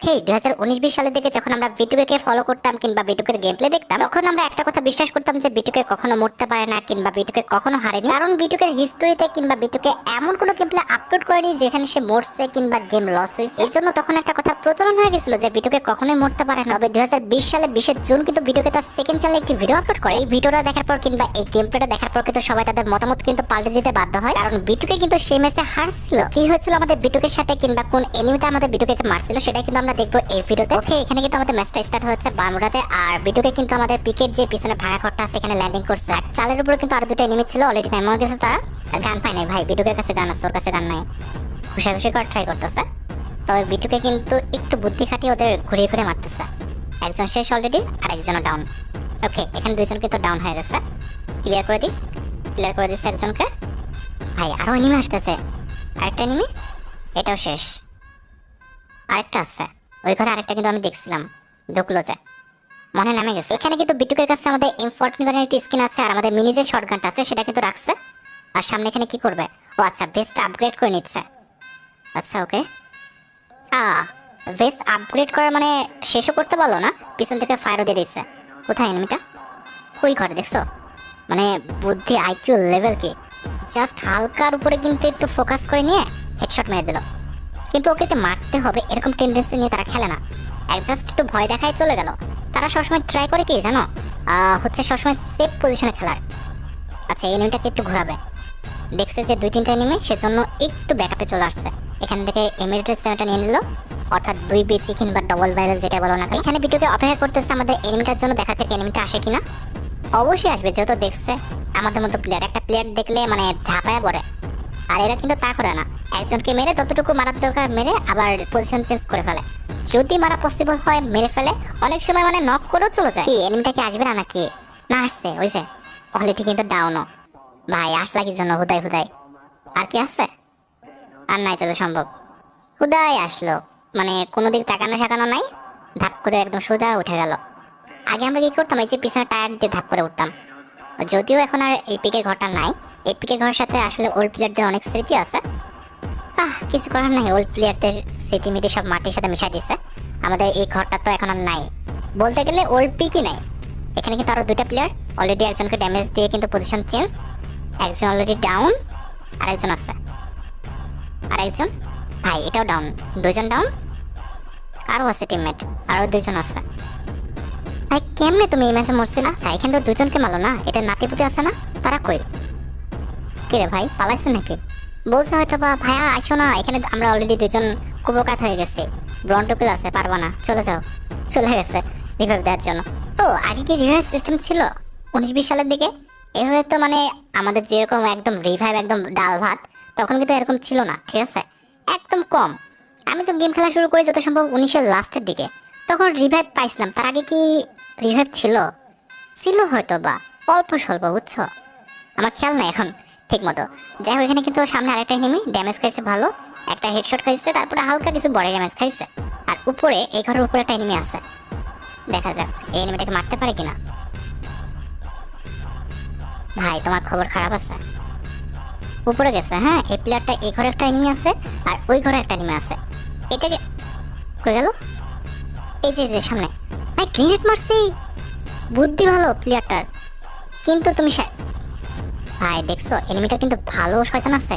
ওকে দুই হাজার উনিশ বিশ সালের দিকে যখন আমরা বিটুকে ফলো করতাম কিংবা বিটুকের গেম প্লে দেখতাম তখন আমরা একটা কথা বিশ্বাস করতাম যে বিটুকে কখনো মরতে পারে না কিংবা বিটুকে কখনো হারেনি কারণ বিটুকের হিস্টোরিতে কিংবা বিটুকে এমন কোনো গেম প্লে আপলোড করেনি যেখানে সে মরছে কিংবা গেম লস হয়েছে এই জন্য তখন একটা কথা প্রচলন হয়ে গেছিল যে বিটুকে কখনোই মরতে পারে না তবে দুই হাজার বিশ সালে বিশে জুন কিন্তু বিটুকে তার সেকেন্ড চ্যানেলে একটি ভিডিও আপলোড করে এই ভিডিওটা দেখার পর কিংবা এই গেম প্লেটা দেখার পর কিন্তু সবাই তাদের মতামত কিন্তু পাল্টে দিতে বাধ্য হয় কারণ বিটুকে কিন্তু সেই ম্যাচে হারছিল কি হয়েছিল আমাদের বিটুকের সাথে কিংবা কোন এনিমিটা আমাদের বিটুকে মারছিল সেটাই কিন্তু আমরা দেখব এই ভিডিওতে। ওকে এখানে কিন্তু আমাদের ম্যাচটা স্টার্ট হচ্ছে বারমুড়াতে আর বিটুকে কিন্তু আমাদের পিকের যে পিছনে ভাঙা ঘরটা আছে, এখানে ল্যান্ডিং করছে। আর চালের উপরে কিন্তু আরও দুটো এনিমি ছিল অলরেডি টাইম হয়ে গেছে তারা। গান পায় নাই ভাই, বিটুকের কাছে গান আছে, ওর কাছে গান নাই। ঘুষাঘুষি করার ট্রাই করতেছে। তবে বিটুকে কিন্তু একটু বুদ্ধি খাটিয়ে ওদের ঘুরিয়ে ঘুরিয়ে মারতেছে। একজন শেষ অলরেডি আর একজনও ডাউন ওকে এখানে দুজন কিন্তু ডাউন হয়ে গেছে। ক্লিয়ার করে দিই। ক্লিয়ার করে দিচ্ছে একজনকে। ভাই, আরও এনিমি আসতেছে। আরেকটা এনিমি এটাও শেষ। আরেকটা আছে। ওই ঘরে আরেকটা কিন্তু আমি দেখছিলাম ঢুকলো যে মনে নামে গেছে। এখানে কিন্তু বিটুকের কাছে আমাদের ইম্পর্টেন্ট গানের একটি স্কিন আছে আর আমাদের মিনি যে শর্ট গানটা আছে, সেটা কিন্তু রাখছে। আর সামনে এখানে কি করবে? ও আচ্ছা বেস্ট আপগ্রেড করে নিচ্ছে। আচ্ছা ওকে আ বেস্ট আপগ্রেড করার মানে শেষও করতে পারল না? পিছন থেকে ফায়ারও দিয়ে দিচ্ছে। কোথায় এনিমিটা ওই ঘরে, দেখছ? মানে বুদ্ধি আইকিউ লেভেল কি? জাস্ট হালকার উপরে কিন্তু একটু ফোকাস করে নিয়ে হেডশট মেরে দিল। কিন্তু ওকে যে মারতে হবে এরকম টেন্ডেন্সি নিয়ে তারা খেলে না। এক জাস্ট একটু ভয় দেখায় চলে গেল। তারা সবসময় ট্রাই করে কি জানো? হচ্ছে সবসময় সেফ পজিশনে খেলার। আচ্ছা এনিমিটাকে একটু ঘোরাবে। দেখছে যে দুই তিনটা এনিমি সেজন্য একটু ব্যাকআপে চলে আসছে। এখান থেকে এমিরেটের সেভেনটা নিয়ে নিল। অর্থাৎ দুই বিচি কিংবা ডবল ভাইরাল যেটা বলো না এখানে বিটুকে অপেক্ষা করতেছে আমাদের এনিমিটার জন্য দেখা যাক এনিমিটা আসে কিনা। অবশ্যই আসবে, যেহেতু দেখছে আমাদের মতো প্লেয়ার একটা প্লেয়ার দেখলে মানে ঝাঁপায় পড়ে। আর এরা কিন্তু তা করে না। একজনকে মেরে যতটুকু মারার দরকার মেরে আবার পজিশন চেঞ্জ করে ফেলে। যদি মারা পসিবল হয়, মেরে ফেলে, অনেক সময় মানে নক করেও চলে যায়। কি এনিমিটা কি আসবে না নাকি? না আসছে, ওই যে অলরেডি কিন্তু ডাউনও ভাই, আসলা কি জন্য? হুদাই হুদাই। আর কি আছে? আর নাই যত সম্ভব। হুদাই আসলো। মানে কোনো দিক তাকানো শাকানো নাই। ধাপ করে একদম সোজা উঠে গেল। আগে আমরা কি করতাম? এই যে পিছনে টায়ার দিয়ে ধাপ করে উঠতাম। যদিও এখন আর এই পিকের ঘরটা নাই। এই পিকের ঘরের সাথে আসলে ওল্ড প্লেয়ারদের অনেক স্মৃতি আছে। আহ, কিছু করার নাই। ওল্ড প্লেয়ারদের স্মৃতি মিটি সব মাটির সাথে মিশাই দিছে। আমাদের এই ঘরটা তো এখন আর নাই। বলতে গেলে ওল্ড পিকই নাই। এখানে কিন্তু আরও দুইটা প্লেয়ার অলরেডি একজনকে ড্যামেজ দিয়ে কিন্তু পজিশন চেঞ্জ একজন অলরেডি ডাউন আর একজন আছে। আর একজন ভাই, এটাও ডাউন দুজন ডাউন আরও আছে টিমমেট আরও দুজন আছে। ভাই, কেমনে তুমি এই ম্যাচে মরছিলা? আচ্ছা এখানে তো দুজনকে মারলো না? এটা নাতিপুতি আছে না? তারা কই? কে রে ভাই, পালাইছে নাকি? বলছে হয়তো বা ভাইয়া আসো না, এখানে আমরা অলরেডি দুজন কুপকাত হয়ে গেছে। ব্রন্টোপিল আছে, পারবা না। চলে যাও। চলে গেছে রিভাইভ দেওয়ার জন্য। ও, আগে কি রিভাইভ সিস্টেম ছিল? উনিশ বিশ সালের দিকে? এভাবে তো মানে আমাদের যেরকম একদম রিভাইভ একদম ডাল ভাত, তখন কিন্তু এরকম ছিল না, ঠিক আছে? একদম কম। আমি তো গেম খেলা শুরু করি যত সম্ভব উনিশের লাস্টের দিকে। তখন রিভাইভ পাইছিলাম। তার আগে কি রিভাইভ ছিল? ছিল হয়তো বা অল্প স্বল্প, বুঝছ? আমার খেয়াল নাই এখন। ঠিক মতো। যাই হোক, এখানে কিন্তু সামনে আরেকটা এনিমি ড্যামেজ খাইছে ভালো। একটা হেডশট খাইছে, তারপরে হালকা কিছু বডি ড্যামেজ খাইছে। আর উপরে, এই ঘরের উপরে একটা এনিমি আছে। দেখা যাক, এই এনিমিটাকে মারতে পারে কিনা। ভাই, তোমার খবর খারাপ আছে। উপরে গেছে হ্যাঁ? এই প্লেয়ারটা এই ঘরে একটা এনিমি আছে, আর ওই ঘরে একটা এনিমি আছে। এটাকে কই গেল? এই যে যে, সামনে। ভাই গ্রেনেড মারছি। বুদ্ধি ভালো প্লেয়ারটার কিন্তু তুমি ভাই দেখছ? এনিমিটা কিন্তু ভালো শয়তান আছে।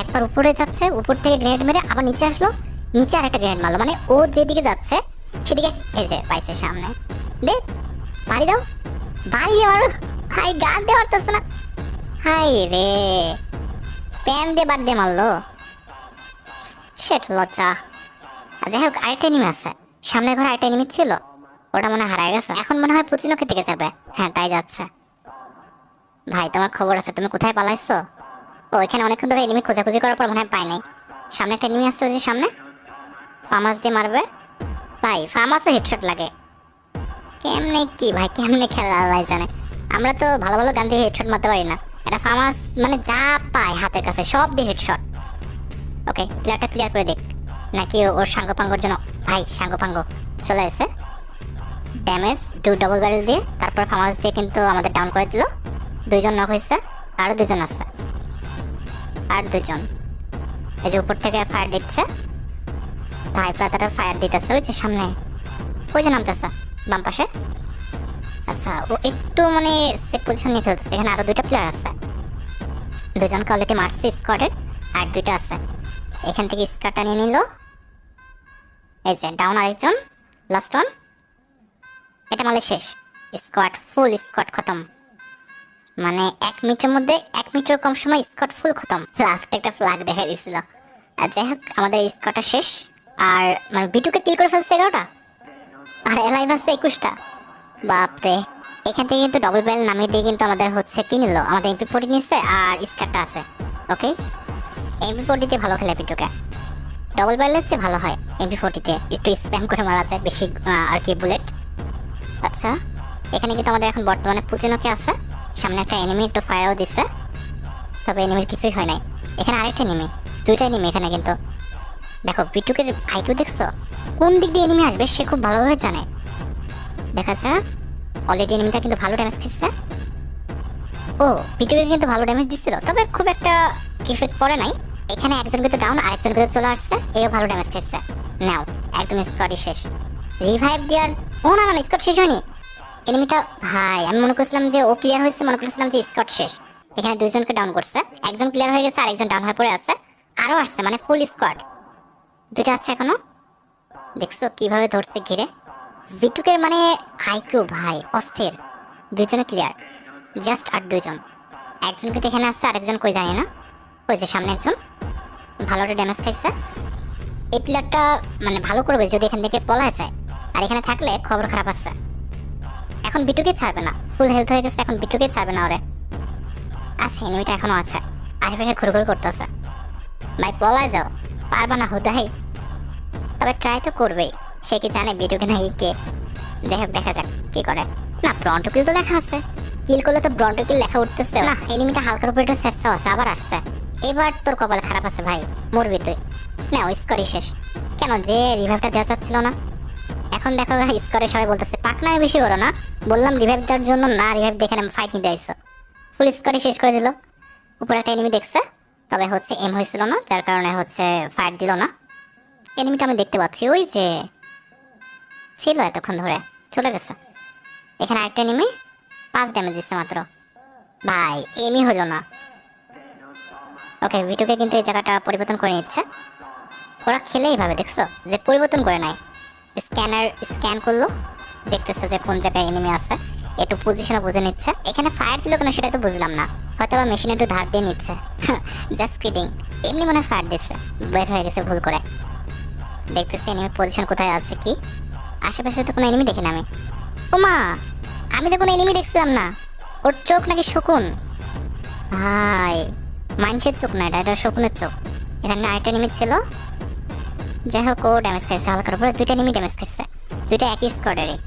একবার উপরে যাচ্ছে, উপর থেকে গ্রেনেড মেরে আবার নিচে আসলো। নিচে আরেকটা গ্রেনেড মারলো। মানে ও যেদিকে যাচ্ছে, সেদিকে যে পাইছে সামনে। দে বাড়ি দাও। বাড়ি দিয়ে ভাই গান দিয়ে মারতেছে না। হাই রে। প্যান দিয়ে বাদ দিয়ে মারলো। শেট, লজ্জা। আর যাই হোক, আরেকটা এনিমি আছে। সামনের ঘরে আরেকটা এনিমি ছিল। ওটা মনে হারায় গেছে। এখন মনে হয় পুচিনকে দিকে যাবে হ্যাঁ তাই যাচ্ছে। ভাই, তোমার খবর আছে, তুমি কোথায় পালাইছো? ও, এখানে অনেকক্ষণ ধরে এনিমি খোঁজাখুঁজি করার পর মনে হয় পাই নাই। সামনে একটা এনিমি আসছে ওই যে সামনে। ফার্মাস দিয়ে মারবে। ভাই ফার্মাসও হেডশট লাগে। কেমনে কি ভাই, কেমনে খেলা ভাই জানে। আমরা তো ভালো ভালো গান দিয়ে হেডশট মারতে পারি না। এটা ফার্মাস মানে যা পায় হাতের কাছে, সব দিয়ে হেডশট ওকে প্লেয়ারটা ক্লিয়ার করে দেখ নাকি ওর সাঙ্গপাঙ্গর জন্য ভাই, সাঙ্গপাঙ্গ চলে এসে ড্যামেজ টু ডবল ব্যারেল দিয়ে, তারপর ফার্মাস দিয়ে কিন্তু আমাদের ডাউন করে দিল। দুইজন নক হয়েছে আরও দুজন আছে। আর দুজন। এই যে উপর থেকে ফায়ার দিচ্ছে। ভাই টাইপরাতাটা ফায়ার দিতেছে, ওই যে সামনে। ওই যে নামতেছে, বাম পাশে। আচ্ছা ও একটু মানে সেফ পজিশন নিয়ে খেলতেছে এখানে আরও দুইটা প্লেয়ার আছে। দুজনকে অলরেডি মারছে স্কোয়াডের আর দুইটা আছে। এখান থেকে স্কারটা নিয়ে নিল। এই যে ডাউন আরেকজন লাস্ট ওয়ান এটা মালে শেষ। স্কোয়াড ফুল স্কোয়াড খতম। মানে এক মিনিটের মধ্যে, এক মিনিটের কম সময় স্কট ফুল খতম। লাস্ট একটা ফ্ল্যাগ দেখা দিয়েছিল আর যাই হোক, আমাদের স্কটটা শেষ। আর মানে বিটুকে কিল করে ফেলছে এগারোটা? আর এলাইভ আছে একুশটা। বাপরে। এখান থেকে কিন্তু ডবল বেল নামিয়ে দিয়ে কিন্তু আমাদের হচ্ছে কি নিল? আমাদের এমপি ফোর্টি নিচ্ছে আর স্কারটা আছে। ওকে এমপি ফোর্টিতে ভালো খেলে বিটুকে ডবল ব্যারেলের চেয়ে ভালো হয় এমপি ফোর্টিতে একটু স্প্যাম করে মারা যায় বেশি আর কি বুলেট আচ্ছা। এখানে কিন্তু আমাদের এখন বর্তমানে পুচিনোকে আছে। সামনে একটা এনিমি একটু ফায়ারও দিচ্ছে, তবে এনিমির কিছুই হয় নাই। এখানে আরেকটা এনিমি দুইটা এনিমি এখানে কিন্তু। দেখো, বিটুকের আইকিউ দেখছ? কোন দিক দিয়ে এনিমি আসবে সে খুব ভালোভাবে জানে। দেখা যাক অলরেডি এনিমিটা কিন্তু ভালো ড্যামেজ খেয়েছে ও, বিটুকে কিন্তু ভালো ড্যামেজ দিচ্ছিল, তবে খুব একটা ইফেক্ট পড়ে নাই। এখানে একজন কিন্তু ডাউন আরেকজন কিন্তু চলে আসছে, এও ভালো ড্যামেজ খেয়েছে নাও, একদম স্কটই শেষ। রিভাইভ দেওয়ার ও না না স্কট শেষ হয়নি। এনিমিটা ভাই, আমি মনে করেছিলাম যে ও ক্লিয়ার হয়েছে, মনে করেছিলাম যে স্কট শেষ। এখানে দুইজনকে ডাউন করছে। একজন ক্লিয়ার হয়ে গেছে, আরেকজন ডাউন হয়ে পড়ে আছে। আরও আসছে মানে ফুল স্কোয়াড দুইটা আছে এখনও। দেখছ কীভাবে ধরছে ঘিরে? ভিটুকের মানে হাইকিউ ভাই, অস্থির। দুইজনে ক্লিয়ার জাস্ট আর দুইজন। একজন কিন্তু এখানে আসছে আরেকজন কই জানি না। ওই যে সামনে একজন। ভালো একটা ড্যামেজ খাইছে। এই প্লেয়ারটা মানে ভালো করবে যদি এখান থেকে পলায় যায়। আর এখানে থাকলে খবর খারাপ আছে। এখন বিটুকে ছাড়বে না। ফুল হেলথ হয়ে গেছে, এখন বিটুকে ছাড়বে না ওরে। আছে এনিমিটা এখনও আছে। আশেপাশে ঘুরঘুর করতেছে। ভাই পলায় যাও, পারবে না হুদাই। তবে ট্রাই তো করবেই। সে কি জানে বিটুকে নাকি কে। যাই হোক, দেখা যাক কি করে। না ব্রন্টো কিল তো লেখা আছে। কিল করলে তো ব্রন্টো কিল লেখা উঠতেছে। না এনিমিটা হালকার উপরে একটু চেষ্টা আছে, আবার আসছে। এবার তোর কপাল খারাপ আছে ভাই, মরবি তুই। না ওই স্কোরই শেষ। কেন যে রিভাইভটা দেওয়া যাচ্ছিল না? এখন দেখো স্কোরে সবাই বলতেছে পাকনায় বেশি করো না। বললাম রিভাইভ দেওয়ার জন্য, না রিভাইভ দেখে আমি ফাইট নিতে আইসো। ফুল স্কোরে শেষ করে দিল। উপরে একটা এনিমি দেখছে, তবে হচ্ছে এম হয়েছিল না, যার কারণে হচ্ছে ফাইট দিল না। এনিমিটা আমি দেখতে পাচ্ছি, ওই যে ছিল এতক্ষণ ধরে, চলে গেছে। এখানে আরেকটা এনিমি পাঁচ ড্যামেজ দিচ্ছে মাত্র। ভাই এমই হলো না। ওকে ভিটুকে কিন্তু এই জায়গাটা পরিবর্তন করে নিচ্ছে। ওরা খেলেই ভাবে, দেখছ? যে পরিবর্তন করে নাই। স্ক্যানার স্ক্যান করল, দেখতেছে যে কোন জায়গায় এনিমি আছে, একটু পজিশনে বুঝে নিচ্ছে। এখানে ফায়ার দিল কেন সেটা তো বুঝলাম না হয়তো বা মেশিনে একটু ধার দিয়ে নিচ্ছে। জাস্ট কিডিং এমনি মনে ফায়ার দিচ্ছে, বের হয়ে গেছে ভুল করে। দেখতেছি এনিমি পজিশন কোথায় আছে কি, আশেপাশে তো কোনো এনিমি দেখি না আমি। ওমা, আমি তো কোনো এনিমি দেখছিলাম না, ওর চোখ নাকি শকুন? ভাই মানুষের চোখ না, এটা এটা শকুনের চোখ। এখানে আরেকটা এনিমি ছিল যাই হোক ও ড্যামেজ খাইছে হালকার উপরে দুইটা এনিমি ড্যামেজ খাইছে। দুইটা একই স্কোয়াডেরই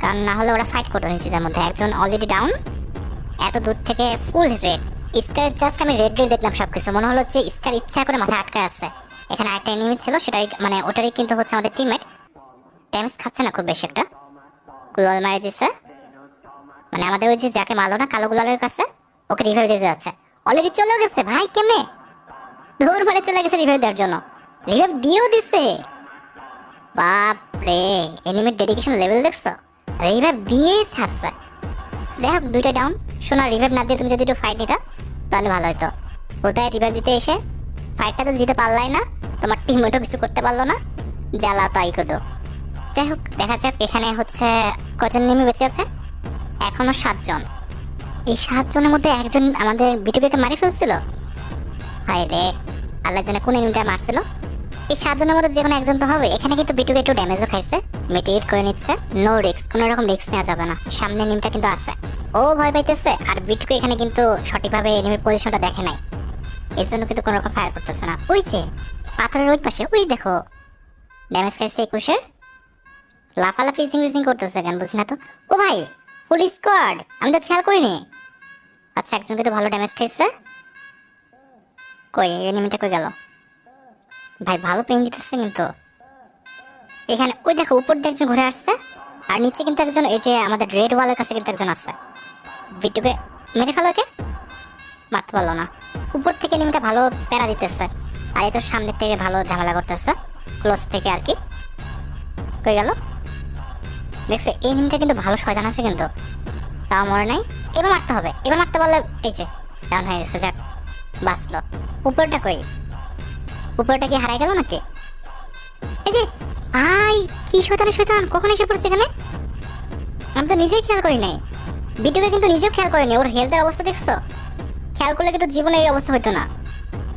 কারণ না হলে ওরা ফাইট করতো নিজেদের মধ্যে। একজন অলরেডি ডাউন এত দূর থেকে ফুল রেড স্কার জাস্ট আমি রেড রেড দেখলাম সব কিছু মনে হলো যে স্কার ইচ্ছা করে মাথায় আটকে আছে। এখানে আরেকটা এনিমি ছিল, সেটাই মানে ওটারই কিন্তু হচ্ছে আমাদের টিমমেট ড্যামেজ খাচ্ছে না খুব বেশি একটা। গুলাল মারি দিছে। মানে আমাদের ওই যে যাকে মারলো না, কালো গুলালের কাছে, ওকে রিভাইভ দিতে যাচ্ছে। অলরেডি চলেও গেছে, ভাই, কেমনে? ধর মারে চলে গেছে রিভাইভ দেওয়ার জন্য। রিভাইভ দিয়েও দিছে বাপ রে এনিমির ডেডিকেশন লেভেল দেখছ? রিভাইভ দিয়েই ছাড়ছে যাই দুইটা ডাউন শোনা রিভাইভ না দিয়ে তুমি যদি একটু ফাইট নিতা, তাহলে ভালো হতো কোথায় রিভাইভ দিতে এসে? ফাইটটা তো দিতে পারলাই না, তোমার টিমমেটও কিছু করতে পারল না। জ্বালা তাই কতো যাই হোক, দেখা যাক, এখানে হচ্ছে কজন নেমে বেঁচে আছে? এখনও সাতজন। এই সাতজনের মধ্যে একজন আমাদের বিটুকে মারি ফেলছিল? হায় রে আল্লাহ জানে কোন এনিমিটা মারছিল। এই সাতজনের মধ্যে যে কোনো একজন তো হবে এখানে কিন্তু বিটুকে একটু ড্যামেজও খাইছে মিটিগেট করে নিচ্ছে। নো রিস্ক কোনো রকম রিস্ক নেওয়া যাবে না। সামনে নিমটা কিন্তু আছে। ও ভয় পাইতেছে, আর বিটুকে এখানে কিন্তু সঠিকভাবে এনিমির পজিশনটা দেখে নাই। এর জন্য কিন্তু কোনো রকম ফায়ার করতেছে না। ওই যে, পাথরের ওই পাশে, ওই দেখো। ড্যামেজ খাইছে একুশের। লাফালাফি ইজিং ইজিং করতেছে কেন, বুঝি না তো? ও ভাই ফুল স্কোয়াড আমি তো খেয়াল করিনি। আচ্ছা একজনকে তো ভালো ড্যামেজ খাইছে। কই এনিমিটা কই গেল? ভাই, ভালো পেন দিতেছে কিন্তু। এখানে, ওই দেখো, উপর দিয়ে একজন ঘুরে আসছে, আর নিচে কিন্তু একজন, এই যে আমাদের রেড ওয়ালের কাছে কিন্তু একজন আছে। বিটুকে মেরে ফেলো ওকে? মারতে পারল না। উপর থেকে এনিমিটা ভালো প্যারা দিতেছে। আর এই তো সামনের থেকে ভালো ঝামেলা করতেছে ক্লোজ থেকে আর কি। কই গেল? দেখছে, এই নিমটা কিন্তু ভালো শয়তান আছে কিন্তু। তাও মরে নাই। এবার মারতে হবে। এবার মারতে পারলে, এই যে ডাউন হয়ে গেছে, যাক, বাঁচলো। উপরটা কই? উপরটা কি হারাই গেল নাকি? এই যে, আই, কি শয়তান শয়তান, কখন এসে পড়ছে এখানে? আমি তো নিজেই খেয়াল করি নাই। বিটুকে কিন্তু নিজেও খেয়াল করেনি, ওর হেলথের অবস্থা দেখছ? খেয়াল করলে কিন্তু জীবনে এই অবস্থা হতো না।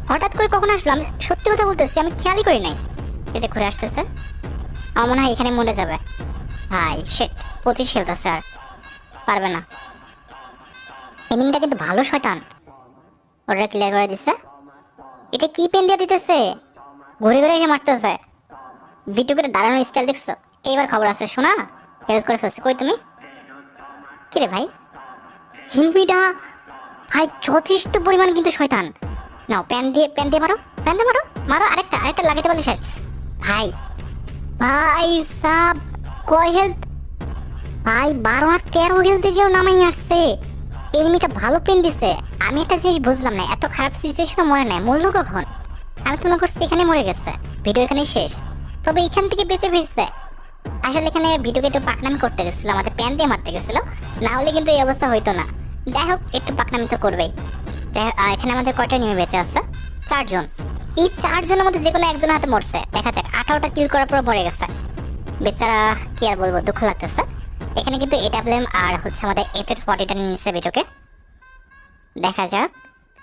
হঠাৎ করে কখন আসলো? আমি সত্যি কথা বলতেছি, আমি খেয়ালই করি নাই। এই যে ঘুরে আসতেছে। আমার মনে হয় এখানে মরে যাবে। হাই শেট পঁচিশ খেলতেছে আর। পারবে না। এনিমিটা কিন্তু ভালো শয়তান। ওরা ক্লিয়ার করে দিছে। এটা কি পেন দিয়ে দিতেছে? ঘুরে ঘুরে এসে মারতেছে। ভিডিও করে দাঁড়ানোর স্টাইল দেখছ? এইবার খবর আছে, শোনা? হেল্প করে ফেলছে। কই তুমি? কি রে ভাই? হিন্দিটা ভাই, যথেষ্ট পরিমাণ কিন্তু শয়তান। নাও, প্যান দিয়ে প্যান দিয়ে মারো। প্যান দিয়ে মারো। মারো, আরেকটা আরেকটা লাগাতে পারলে শেষ। ভাই ভাই, সাব, কয় হেলথ ভাই, বারো আর তেরো হেলথে যেও নামাই আসছে। এনিমিটা ভালো পেন দিছে। আমি একটা জিনিস বুঝলাম না, এত খারাপ সিচুয়েশনে মরে নাই, মরলো কখন? আমি তো মনে করছি এখানে মরে গেছে ভিডিও এখানেই শেষ। তবে এখান থেকে বেঁচে ফিরছে। আসলে এখানে ভিডিওকে একটু পাকনামি করতে গেছিল, আমাদের প্যান দিয়ে মারতে গেছিল, না হলে কিন্তু এই অবস্থা হইতো না। যাই হোক, একটু পাকনামি তো করবেই। যাই এখানে আমাদের কয়টা নিয়ে বেঁচে আছে? চারজন। এই চারজনের মধ্যে যে কোনো একজন হাতে মরছে। দেখা যাক, আঠারোটা কিল করার পর মরে গেছে। বেচারা, কি আর বলব, দুঃখ লাগতেছে। এখানে কিন্তু এটাবলেম আর হচ্ছে আমাদের এফ এর ফর্টিটা নিয়ে নিচ্ছে ভিডিওকে দেখা যাক।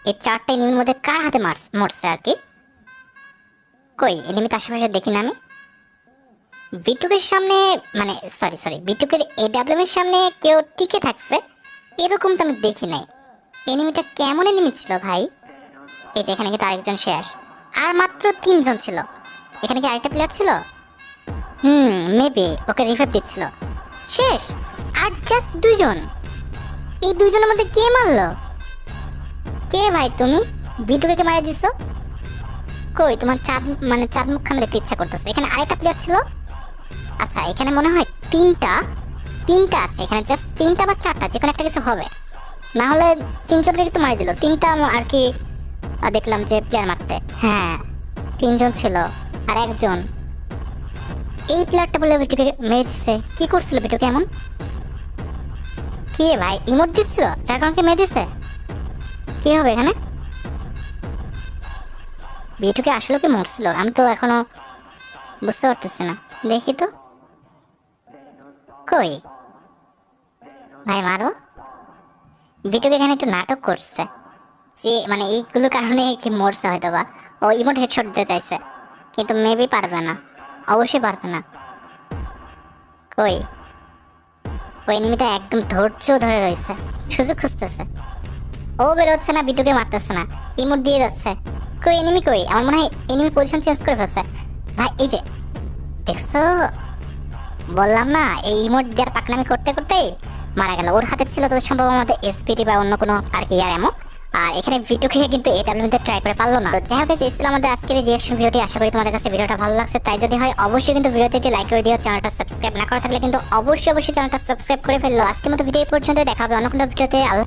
এই চারটা এনিমির মধ্যে কার হাতে মারস মরছে আর কি? কই? এনিমি তো আশেপাশে দেখি না আমি। বিটুকের সামনে মানে সরি সরি বিটুকের এডাব্লিউএম এর সামনে কেউ টিকে থাকছে, এরকম তো আমি দেখি নাই। এনিমিটা কেমন এনিমি ছিল ভাই? এই যে এখানে কিন্তু আরেকজন শেষ। আর মাত্র তিনজন ছিল। এখানে কি আরেকটা প্লেয়ার ছিল? হুম মেবি ওকে রিভাইভ দিচ্ছিল। শেষ! আর জাস্ট দুইজন। এই দুইজনের মধ্যে কে মারলো? কে ভাই তুমি? বিটুকে কে মারা দিছো? কই, তোমার চাঁদ মানে চাঁদ মুখখান দেখতে ইচ্ছা করতেছে। এখানে আরেকটা প্লেয়ার ছিল? আচ্ছা এখানে মনে হয় তিনটা তিনটা আছে। এখানে জাস্ট তিনটা বা চারটা যে কোনো একটা কিছু হবে। না হলে তিনজনকে কিন্তু মারি দিল। তিনটা আর কি দেখলাম যে প্লেয়ার মারতে। হ্যাঁ তিনজন ছিল আর একজন। এই প্লেয়ারটা বলে বিটুকে মেরে দিচ্ছে কি করছিল বিটুকে এমন? কি ভাই? ইমোট দিচ্ছিল? যার কারণে মেরে দিচ্ছে কি হবে এখানে? বিটুকে আসলে কি মরছিল? আমি তো এখনও বুঝতে পারতেছি না। দেখি তো। কই? ভাই, মারো। বিটুকে এখানে একটু নাটক করছে। যে মানে এইগুলো কারণে কি মরছে হয়তো বা ও ইমোট হেডশট দিতে চাইছে। কিন্তু মেবি পারবে না। অবশ্যই পারবে না। কই? ওই এনিমিটা একদম ধৈর্য ধরে রয়েছে। সুযোগ খুঁজতেছে। ও বেরোচ্ছে না, বিটুকে মারতেছে না। ইমোট দিয়ে যাচ্ছে। কই এনিমি কই? আমার মনে হয় এনিমি পজিশন চেঞ্জ করে ফেলছে। ভাই, এই যে, দেখছ? বললাম না, এই ইমোট দেওয়ার পাকনামি করতে করতেই মারা গেল। ওর হাতে ছিল তো সম্ভব আমাদের এসপিটি বা অন্য কোনো আর কি আর এমন আর এখানে ভিডিও খেয়ে কিন্তু আপনি ট্রাই করে পারল না। তো যাই হোক, এই ছিল আমাদের আজকের রিয়াকশন ভিডিওটি আশা করি তোমাদের কাছে ভিডিওটা ভালো লাগছে। তাই যদি হয়, অবশ্যই কিন্তু ভিডিওতে একটি লাইক করে দিও। চ্যানেলটা সাবস্ক্রাইব না করা থাকলে কিন্তু অবশ্যই অবশ্যই চ্যানেলটা সাবস্ক্রাইব করে ফেলল। আজকের মতো ভিডিও পর্যন্ত দেখা হবে অন্য কোনো ভিডিওতে আল্লাহ